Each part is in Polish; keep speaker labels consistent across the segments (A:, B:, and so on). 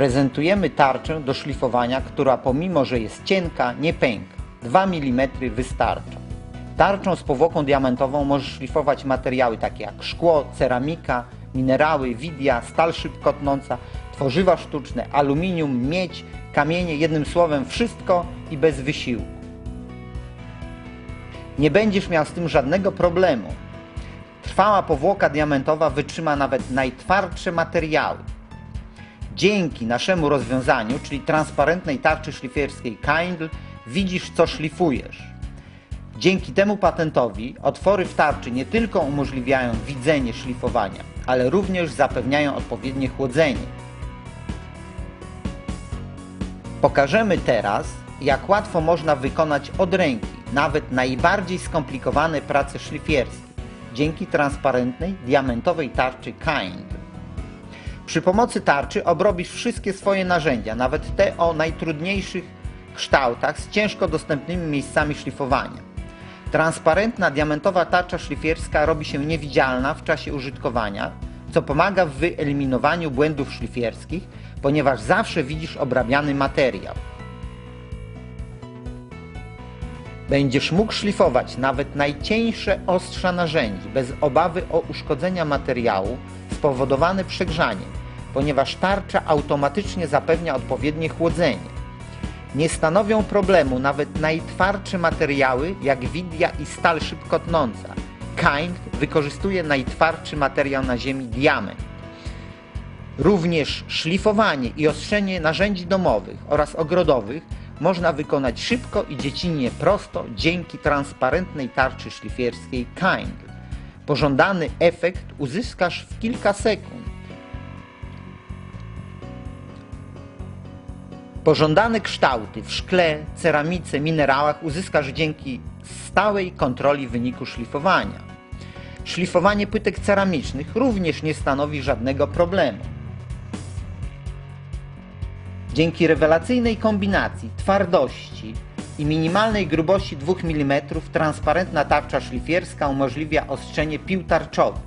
A: Prezentujemy tarczę do szlifowania, która pomimo, że jest cienka, nie pęka. 2 mm wystarcza. Tarczą z powłoką diamentową możesz szlifować materiały takie jak szkło, ceramika, minerały, widia, stal szybkotnąca, tworzywa sztuczne, aluminium, miedź, kamienie, jednym słowem wszystko i bez wysiłku. Nie będziesz miał z tym żadnego problemu. Trwała powłoka diamentowa wytrzyma nawet najtwardsze materiały. Dzięki naszemu rozwiązaniu, czyli transparentnej tarczy szlifierskiej Kindle, widzisz co szlifujesz. Dzięki temu patentowi otwory w tarczy nie tylko umożliwiają widzenie szlifowania, ale również zapewniają odpowiednie chłodzenie. Pokażemy teraz, jak łatwo można wykonać od ręki nawet najbardziej skomplikowane prace szlifierskie dzięki transparentnej, diamentowej tarczy Kind. Przy pomocy tarczy obrobisz wszystkie swoje narzędzia, nawet te o najtrudniejszych kształtach z ciężko dostępnymi miejscami szlifowania. Transparentna diamentowa tarcza szlifierska robi się niewidzialna w czasie użytkowania, co pomaga w wyeliminowaniu błędów szlifierskich, ponieważ zawsze widzisz obrabiany materiał. Będziesz mógł szlifować nawet najcieńsze ostrza narzędzi bez obawy o uszkodzenia materiału spowodowane przegrzaniem, ponieważ tarcza automatycznie zapewnia odpowiednie chłodzenie. Nie stanowią problemu nawet najtwardsze materiały jak widia i stal szybkotnąca. Kind wykorzystuje najtwardszy materiał na ziemi diament. Również szlifowanie i ostrzenie narzędzi domowych oraz ogrodowych można wykonać szybko i dziecinnie prosto dzięki transparentnej tarczy szlifierskiej Kind. Pożądany efekt uzyskasz w kilka sekund. Pożądane kształty w szkle, ceramice, minerałach uzyskasz dzięki stałej kontroli wyniku szlifowania. Szlifowanie płytek ceramicznych również nie stanowi żadnego problemu. Dzięki rewelacyjnej kombinacji twardości i minimalnej grubości 2 mm transparentna tarcza szlifierska umożliwia ostrzenie pił tarczowych.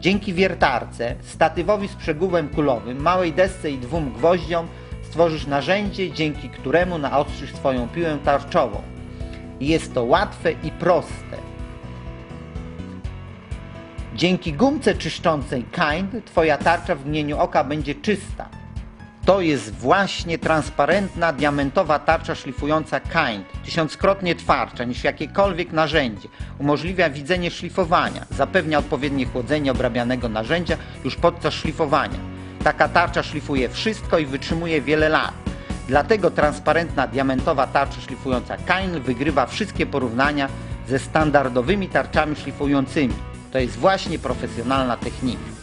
A: Dzięki wiertarce, statywowi z przegubem kulowym, małej desce i dwóm gwoździom stworzysz narzędzie, dzięki któremu naostrzysz swoją piłę tarczową. Jest to łatwe i proste. Dzięki gumce czyszczącej Kind Twoja tarcza w mgnieniu oka będzie czysta. To jest właśnie transparentna, diamentowa tarcza szlifująca Kind, tysiąckrotnie twardsza niż jakiekolwiek narzędzie. Umożliwia widzenie szlifowania, zapewnia odpowiednie chłodzenie obrabianego narzędzia już podczas szlifowania. Taka tarcza szlifuje wszystko i wytrzymuje wiele lat. Dlatego transparentna, diamentowa tarcza szlifująca Kind wygrywa wszystkie porównania ze standardowymi tarczami szlifującymi. To jest właśnie profesjonalna technika.